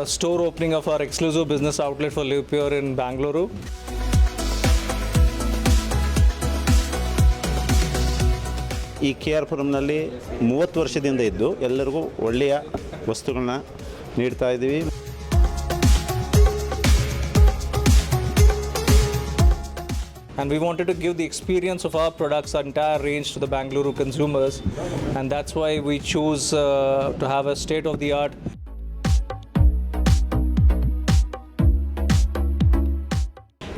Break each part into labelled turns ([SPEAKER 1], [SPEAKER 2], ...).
[SPEAKER 1] a store opening of our exclusive business outlet for Live Pure in Bangalore.
[SPEAKER 2] ಈ K R ಪುರಂನಲ್ಲಿ ಮೂವತ್ತು ವರ್ಷದಿಂದ ಇದ್ದು ಎಲ್ಲರಿಗೂ ಒಳ್ಳೆಯ ವಸ್ತುಗಳನ್ನ ನೀಡ್ತಾ ಇದ್ದೀವಿ
[SPEAKER 1] And we wanted to give the experience of our products, our entire range to the Bangalore consumers. And that's why we choose uh, to have a state of the art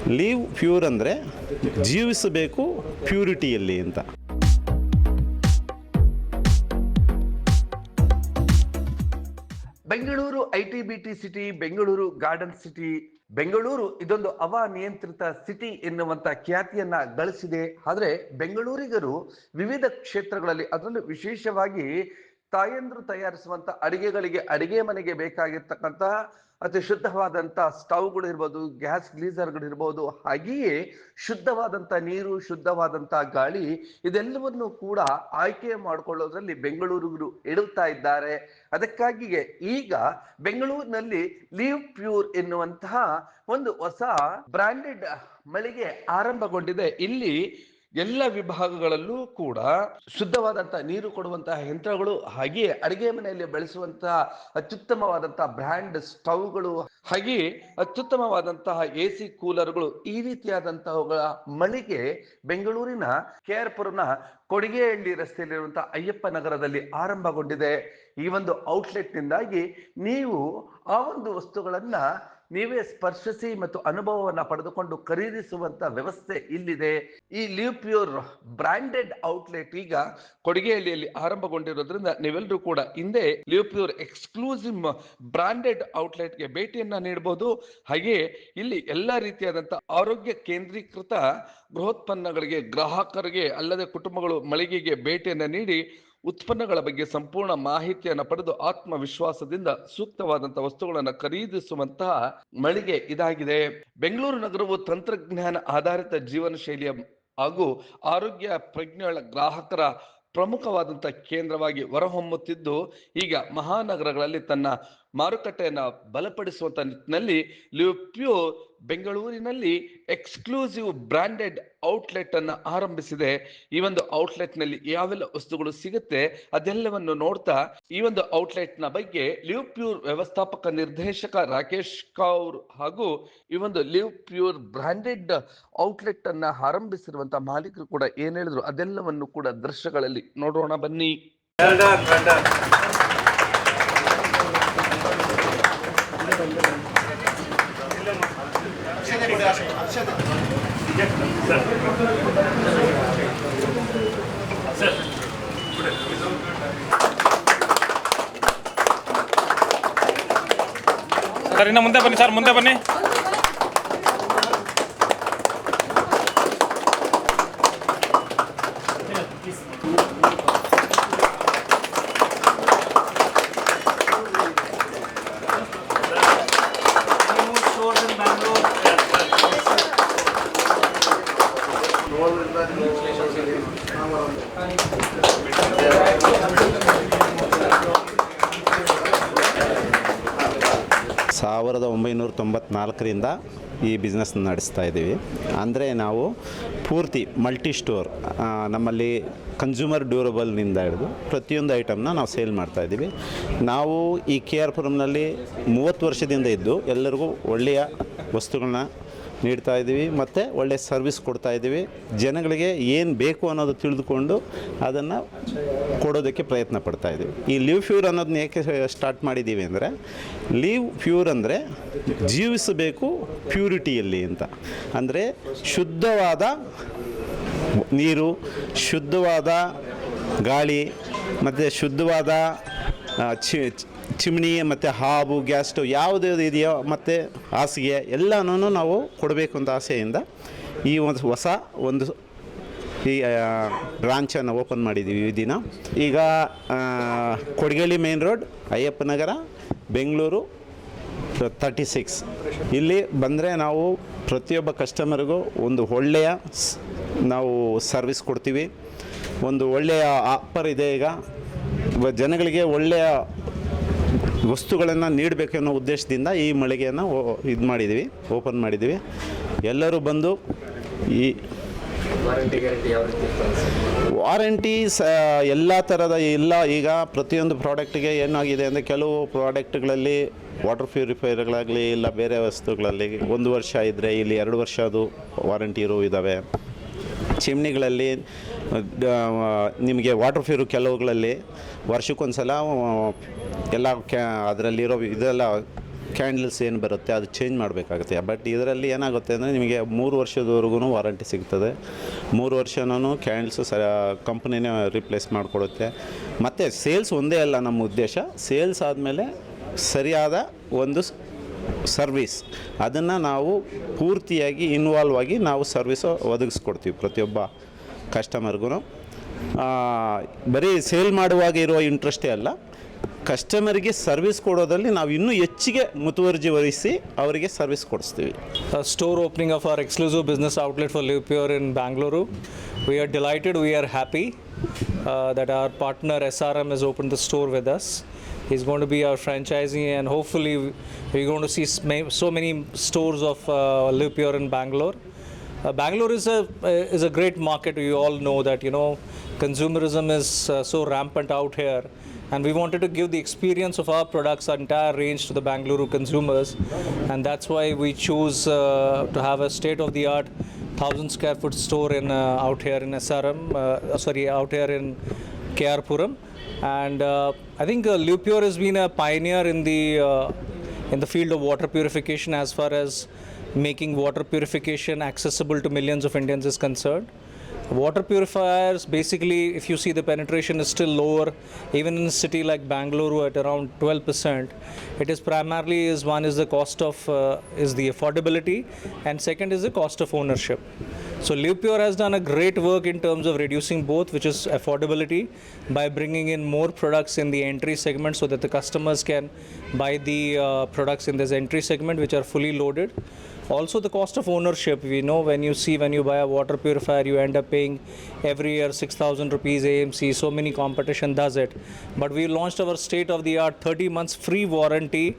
[SPEAKER 2] live pure ಅಂದರೆ ಜೀವಿಸಬೇಕು ಪ್ಯೂರಿಟಿಯಲ್ಲಿ ಅಂತ.
[SPEAKER 3] Bengaluru I T B T city, Bengaluru garden city, Bengaluru ಇದೊಂದು ಅವಾನಿಯಂತ್ರಿತ city ಎನ್ನುವಂತ ಖ್ಯಾತಿಯನ್ನ ಗಳಿಸಿದೆ. ಆದರೆ ಬೆಂಗಳೂರಿಗರು ವಿವಿಧ ಕ್ಷೇತ್ರಗಳಲ್ಲಿ ಅದರಲ್ಲೂ ವಿಶೇಷವಾಗಿ ತಾಯಂದ್ರು ತಯಾರಿಸುವಂತ ಅಡಿಗೆಗಳಿಗೆ ಅಡಿಗೆ ಮನೆಗೆ ಬೇಕಾಗಿರ್ತಕ್ಕಂತ ಅತಿ ಶುದ್ಧವಾದಂಥ ಸ್ಟವ್ಗಳು ಇರ್ಬೋದು, ಗ್ಯಾಸ್ ಗ್ಲೀಸರ್ಗಳು ಇರ್ಬೋದು, ಹಾಗೆಯೇ ಶುದ್ಧವಾದಂತ ನೀರು, ಶುದ್ಧವಾದಂತ ಗಾಳಿ ಇದೆಲ್ಲವನ್ನು ಕೂಡ ಆಯ್ಕೆ ಮಾಡಿಕೊಳ್ಳೋದ್ರಲ್ಲಿ ಬೆಂಗಳೂರಿಗರು ಇಡುತ್ತಾ ಇದ್ದಾರೆ. ಅದಕ್ಕಾಗಿಯೇ ಈಗ ಬೆಂಗಳೂರಿನಲ್ಲಿ ಲೀವ್ ಪ್ಯೂರ್ ಎನ್ನುವಂತಹ ಒಂದು ಹೊಸ ಬ್ರಾಂಡೆಡ್ ಮಳಿಗೆ ಆರಂಭಗೊಂಡಿದೆ. ಇಲ್ಲಿ ಎಲ್ಲ ವಿಭಾಗಗಳಲ್ಲೂ ಕೂಡ ಶುದ್ಧವಾದಂತಹ ನೀರು ಕೊಡುವಂತಹ ಯಂತ್ರಗಳು ಹಾಗೆಯೇ ಅಡಿಗೆ ಮನೆಯಲ್ಲಿ ಬಳಸುವಂತಹ ಅತ್ಯುತ್ತಮವಾದಂತಹ ಬ್ರ್ಯಾಂಡ್ ಸ್ಟವ್ಗಳು ಹಾಗೆಯೇ ಅತ್ಯುತ್ತಮವಾದಂತಹ ಎ ಸಿ ಕೂಲರ್ಗಳು ಈ ರೀತಿಯಾದಂತಹವುಗಳ ಮಳಿಗೆ ಬೆಂಗಳೂರಿನ ಕೆ ಆರ್ ಪುರನ ಕೊಡಿಗೆಹಳ್ಳಿ ರಸ್ತೆಯಲ್ಲಿರುವಂತಹ ಅಯ್ಯಪ್ಪ ನಗರದಲ್ಲಿ ಆರಂಭಗೊಂಡಿದೆ. ಈ ಒಂದು ಔಟ್ಲೆಟ್ನಿಂದಾಗಿ ನೀವು ಆ ಒಂದು ವಸ್ತುಗಳನ್ನ ನೀವೇ ಸ್ಪರ್ಶಿಸಿ ಮತ್ತು ಅನುಭವವನ್ನು ಪಡೆದುಕೊಂಡು ಖರೀದಿಸುವಂತ ವ್ಯವಸ್ಥೆ ಇಲ್ಲಿದೆ. ಈ ಲಿವ್ ಪ್ಯೂರ್ ಬ್ರಾಂಡೆಡ್ ಔಟ್ಲೆಟ್ ಈಗ ಕೊಡುಗೆಹಳ್ಳಿಯಲ್ಲಿ ಆರಂಭಗೊಂಡಿರೋದ್ರಿಂದ ನೀವೆಲ್ಲರೂ ಕೂಡ ಹಿಂದೆ ಲಿವ್ ಪ್ಯೂರ್ ಎಕ್ಸ್ಕ್ಲೂಸಿವ್ ಬ್ರಾಂಡೆಡ್ ಔಟ್ಲೆಟ್ಗೆ ಭೇಟಿಯನ್ನ ನೀಡಬಹುದು ಹಾಗೆ ಇಲ್ಲಿ ಎಲ್ಲ ರೀತಿಯಾದಂತಹ ಆರೋಗ್ಯ ಕೇಂದ್ರೀಕೃತ ಬೃಹೋತ್ಪನ್ನಗಳಿಗೆ ಗ್ರಾಹಕರಿಗೆ ಅಲ್ಲದೆ ಕುಟುಂಬಗಳು ಮಳಿಗೆಗೆ ಭೇಟಿಯನ್ನು ನೀಡಿ ಉತ್ಪನ್ನಗಳ ಬಗ್ಗೆ ಸಂಪೂರ್ಣ ಮಾಹಿತಿಯನ್ನು ಪಡೆದು ಆತ್ಮವಿಶ್ವಾಸದಿಂದ ಸೂಕ್ತವಾದಂತಹ ವಸ್ತುಗಳನ್ನು ಖರೀದಿಸುವಂತಹ ಮಳಿಗೆ ಇದಾಗಿದೆ. ಬೆಂಗಳೂರು ನಗರವು ತಂತ್ರಜ್ಞಾನ ಆಧಾರಿತ ಜೀವನ ಶೈಲಿಯ ಹಾಗೂ ಆರೋಗ್ಯ ಪ್ರಜ್ಞೆಗಳ ಗ್ರಾಹಕರ ಪ್ರಮುಖವಾದಂಥ ಕೇಂದ್ರವಾಗಿ ಹೊರಹೊಮ್ಮುತ್ತಿದ್ದು, ಈಗ ಮಹಾನಗರಗಳಲ್ಲಿ ತನ್ನ ಮಾರುಕಟ್ಟೆಯನ್ನು ಬಲಪಡಿಸುವಂಥ ನಿಟ್ಟಿನಲ್ಲಿ ಲಿಪ್ಯೋ ಬೆಂಗಳೂರಿನಲ್ಲಿ ಎಕ್ಸ್ಕ್ಲೂಸಿವ್ ಬ್ರಾಂಡೆಡ್ ಔಟ್ಲೆಟ್ ಅನ್ನು ಆರಂಭಿಸಿದೆ. ಈ ಒಂದು ಔಟ್ಲೆಟ್ನಲ್ಲಿ ಯಾವೆಲ್ಲ ವಸ್ತುಗಳು ಸಿಗುತ್ತೆ ಅದೆಲ್ಲವನ್ನು ನೋಡ್ತಾ ಈ ಒಂದು ಔಟ್ಲೆಟ್ನ ಬಗ್ಗೆ ಲಿವ್ ಪ್ಯೂರ್ ವ್ಯವಸ್ಥಾಪಕ ನಿರ್ದೇಶಕ ರಾಕೇಶ್ ಕೌರ್ ಹಾಗೂ ಈ ಒಂದು ಲಿವ್ ಪ್ಯೂರ್ ಬ್ರಾಂಡೆಡ್ ಔಟ್ಲೆಟ್ ಅನ್ನ ಆರಂಭಿಸಿರುವಂತಹ ಮಾಲೀಕರು ಕೂಡ ಏನ್ ಹೇಳಿದ್ರು ಅದೆಲ್ಲವನ್ನು ಕೂಡ ದೃಶ್ಯಗಳಲ್ಲಿ ನೋಡೋಣ ಬನ್ನಿ.
[SPEAKER 4] ಸರ್ ಇನ್ನು ಮುಂದೆ ಬನ್ನಿ ಸರ್ ಮುಂದೆ ಬನ್ನಿ
[SPEAKER 2] ಸಾವಿರದ ಒಂಬೈನೂರ ತೊಂಬತ್ನಾಲ್ಕರಿಂದ ಈ ಬಿಸ್ನೆಸ್ ನಡೆಸ್ತಾ ಇದ್ದೀವಿ. ಅಂದರೆ ನಾವು ಪೂರ್ತಿ ಮಲ್ಟಿ ಸ್ಟೋರ್ ನಮ್ಮಲ್ಲಿ ಕನ್ಸ್ಯೂಮರ್ ಡ್ಯೂರಬಲ್ನಿಂದ ಹಿಡಿದು ಪ್ರತಿಯೊಂದು ಐಟಮ್ನ ನಾವು ಸೇಲ್ ಮಾಡ್ತಾ ಇದ್ದೀವಿ. ನಾವು ಈ ಕೆ ಆರ್ ಪುರಂನಲ್ಲಿ ಮೂವತ್ತು ವರ್ಷದಿಂದ ಇದ್ದು ಎಲ್ಲರಿಗೂ ಒಳ್ಳೆಯ ವಸ್ತುಗಳನ್ನ ನೀಡ್ತಾ ಇದ್ದೀವಿ ಮತ್ತು ಒಳ್ಳೆಯ ಸರ್ವಿಸ್ ಕೊಡ್ತಾ ಇದ್ದೀವಿ. ಜನಗಳಿಗೆ ಏನು ಬೇಕು ಅನ್ನೋದು ತಿಳಿದುಕೊಂಡು ಅದನ್ನು ಕೊಡೋದಕ್ಕೆ ಪ್ರಯತ್ನ ಪಡ್ತಾ ಇದ್ದೀವಿ. ಈ ಲೀವ್ ಫ್ಯೂರ್ ಅನ್ನೋದನ್ನ ಏಕೆ ಸ್ಟಾರ್ಟ್ ಮಾಡಿದ್ದೀವಿ ಅಂದರೆ ಲೀವ್ ಫ್ಯೂರ್ ಅಂದರೆ ಜೀವಿಸಬೇಕು ಪ್ಯೂರಿಟಿಯಲ್ಲಿ ಅಂತ. ಅಂದರೆ ಶುದ್ಧವಾದ ನೀರು, ಶುದ್ಧವಾದ ಗಾಳಿ, ಮತ್ತು ಶುದ್ಧವಾದ ಚಿ ಚಿಮಣಿ ಮತ್ತು ಹಾವು ಗ್ಯಾಸ್ ಸ್ಟವ್ ಯಾವುದು ಇದೆಯೋ ಮತ್ತು ಹಾಸಿಗೆ ಎಲ್ಲನೂ ನಾವು ಕೊಡಬೇಕು ಅಂತ ಆಸೆಯಿಂದ ಈ ಒಂದು ಹೊಸ ಒಂದು ಈ ಬ್ರಾಂಚನ್ನು ಓಪನ್ ಮಾಡಿದ್ದೀವಿ ಈ ದಿನ. ಈಗ Kodigehalli main road, Ayyappa Nagar, Bengaluru thirty six ಇಲ್ಲಿ ಬಂದರೆ ನಾವು ಪ್ರತಿಯೊಬ್ಬ ಕಸ್ಟಮರ್ಗೂ ಒಂದು ಒಳ್ಳೆಯ ನಾವು ಸರ್ವಿಸ್ ಕೊಡ್ತೀವಿ. ಒಂದು ಒಳ್ಳೆಯ ಆಫರ್ ಇದೆ ಈಗ. ಜನಗಳಿಗೆ ಒಳ್ಳೆಯ ವಸ್ತುಗಳನ್ನು ನೀಡಬೇಕು ಅನ್ನೋ ಉದ್ದೇಶದಿಂದ ಈ ಮಳಿಗೆಯನ್ನು ಇದು ಮಾಡಿದ್ದೀವಿ ಓಪನ್ ಮಾಡಿದ್ದೀವಿ ಎಲ್ಲರೂ ಬಂದು ಈ ವಾರಂಟಿ ಸ ಎಲ್ಲ ಥರದ ಎಲ್ಲ ಈಗ ಪ್ರತಿಯೊಂದು ಪ್ರಾಡಕ್ಟಿಗೆ ಏನಾಗಿದೆ ಅಂದರೆ ಕೆಲವು ಪ್ರಾಡಕ್ಟ್ಗಳಲ್ಲಿ ವಾಟರ್ ಪ್ಯೂರಿಫೈಯರ್ಗಳಾಗಲಿ ಇಲ್ಲ ಬೇರೆ ವಸ್ತುಗಳಲ್ಲಿ ಒಂದು ವರ್ಷ ಇದ್ದರೆ ಇಲ್ಲಿ ಎರಡು ವರ್ಷ ಅದು ವಾರಂಟಿ ಇರೋ ಇದ್ದಾವೆ ಚಿಮ್ನಿಗಳಲ್ಲಿ ನಿಮಗೆ ವಾಟರ್ ಫ್ಯೂರು ಕೆಲವುಗಳಲ್ಲಿ ವರ್ಷಕ್ಕೊಂದು ಸಲ ಎಲ್ಲ ಕ್ಯಾ ಅದರಲ್ಲಿರೋ ಇದೆಲ್ಲ ಕ್ಯಾಂಡಲ್ಸ್ ಏನು ಬರುತ್ತೆ ಅದು ಚೇಂಜ್ ಮಾಡಬೇಕಾಗುತ್ತೆ. ಬಟ್ ಇದರಲ್ಲಿ ಏನಾಗುತ್ತೆ ಅಂದರೆ ನಿಮಗೆ ಮೂರು ವರ್ಷದವರೆಗೂ ವಾರಂಟಿ ಸಿಗ್ತದೆ. ಮೂರು ವರ್ಷನೂ ಕ್ಯಾಂಡಲ್ಸು ಸ ಕಂಪ್ನಿನೇ ರಿಪ್ಲೇಸ್ ಮಾಡಿಕೊಡುತ್ತೆ. ಮತ್ತು ಸೇಲ್ಸ್ ಒಂದೇ ಅಲ್ಲ ನಮ್ಮ ಉದ್ದೇಶ. ಸೇಲ್ಸ್ ಆದಮೇಲೆ ಸರಿಯಾದ ಒಂದು ಸರ್ವಿಸ್. ಅದನ್ನು ನಾವು ಪೂರ್ತಿಯಾಗಿ ಇನ್ವಾಲ್ವ್ ಆಗಿ ನಾವು ಸರ್ವಿಸ್ ಒದಗಿಸ್ಕೊಡ್ತೀವಿ ಪ್ರತಿಯೊಬ್ಬ ಕಸ್ಟಮರ್ಗೂ ಬರೀ ಸೇಲ್ ಮಾಡುವಾಗ ಇರೋ ಇಂಟ್ರೆಸ್ಟೇ ಅಲ್ಲ ಕಸ್ಟಮರಿಗೆ ಸರ್ವಿಸ್ ಕೊಡೋದ್ರಲ್ಲಿ ನಾವು ಇನ್ನೂ ಹೆಚ್ಚಿಗೆ ಮುತುವರ್ಜಿ ವಹಿಸಿ ಅವರಿಗೆ service ಕೊಡಿಸ್ತೀವಿ.
[SPEAKER 1] Store opening of our exclusive business outlet for live pure in Bangalore we are delighted we are happy uh, that our partner SRM has opened the store with us. He's going to be our franchisee, and hopefully, we're going to see so many stores of uh, Pure in Bangalore. Uh, Bangalore is a is a great market. We all know that you know consumerism is uh, so rampant out here, and we wanted to give the experience of our products, our entire range to the Bangalore consumers, and that's why we choose uh, to have a state-of-the-art thousand square foot store in uh, out here in SRM. Uh, sorry, out here in KR Puram, and uh, I think uh, Lupure has been a pioneer in the in the field of water purification as far as making water purification accessible to millions of Indians is concerned. Water purifiers, basically, if you see the penetration is still lower, even in a city like Bangalore at around 12%. It is primarily is one is the cost of uh, is the affordability, and second is the cost of ownership. So Lupure has done a great work in terms of reducing both, which is affordability, by bringing in more products in the entry segment so that the customers can buy the uh, products in this entry segment, which are fully loaded. Also, the cost of ownership. We know when you see when you buy a water purifier, you end up paying every year 6,000 rupees AMC. So many competition does it. But we launched our state-of-the-art 30 months free warranty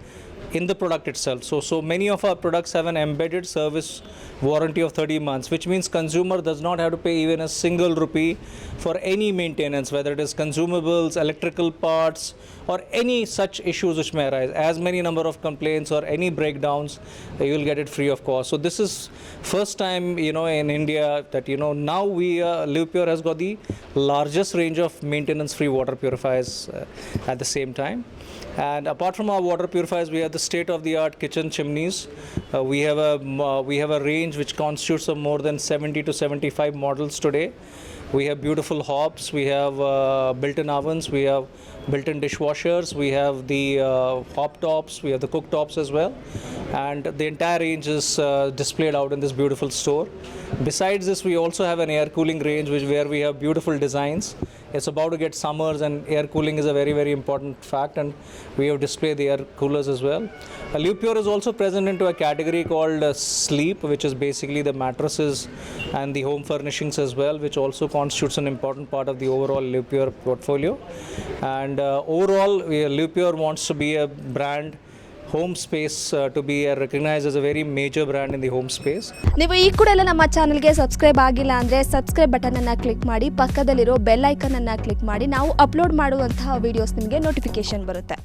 [SPEAKER 1] in the product itself. So, so many of our products have an embedded service warranty of 30 months, which means consumer does not have to pay even a single rupee for any maintenance, whether it is consumables, electrical parts, or any such issues which may arise. As many number of complaints or any breakdowns, uh, you will get it free of cost. So this is first time you know in India that you know now we uh, Livpure has got the largest range of maintenance-free water purifiers uh, at the same time. And apart from our water purifiers, we have the state-of-the-art kitchen chimneys. Uh, we have a uh, we have a range which constitutes of more than 70 to 75 models today. We have beautiful hobs. We have uh, built-in ovens. We have built-in dishwashers. We have the uh, hob tops. We have the cooktops as well, and the entire range is uh, displayed out in this beautiful store. Besides this, we also have an air cooling range, which where we have beautiful designs. It's about to get summers, and air cooling is a very, very important fact, and we have displayed the air coolers as well. Uh, Lupure is also present into a category called uh, sleep, which is basically the mattresses and the home furnishings as well, which also constitutes an important part of the overall Lupure portfolio. And uh, overall, we, wants to be a brand. Space uh, to be uh, recognized as a very major brand in the home space.
[SPEAKER 5] ನೀವು ಈ ಕೂಡ ಎಲ್ಲ ನಮ್ಮ ಚಾನಲ್ಗೆ subscribe ಆಗಿಲ್ಲ ಅಂದರೆ subscribe ಬಟನನ್ನು click ಮಾಡಿ ಪಕ್ಕದಲ್ಲಿರೋ ಬೆಲ್ ಐಕನನ್ನು ಕ್ಲಿಕ್ ಮಾಡಿ ನಾವು ಅಪ್ಲೋಡ್ ಮಾಡುವಂತಹ ವೀಡಿಯೋಸ್ ನಿಮಗೆ ನೋಟಿಫಿಕೇಶನ್ ಬರುತ್ತೆ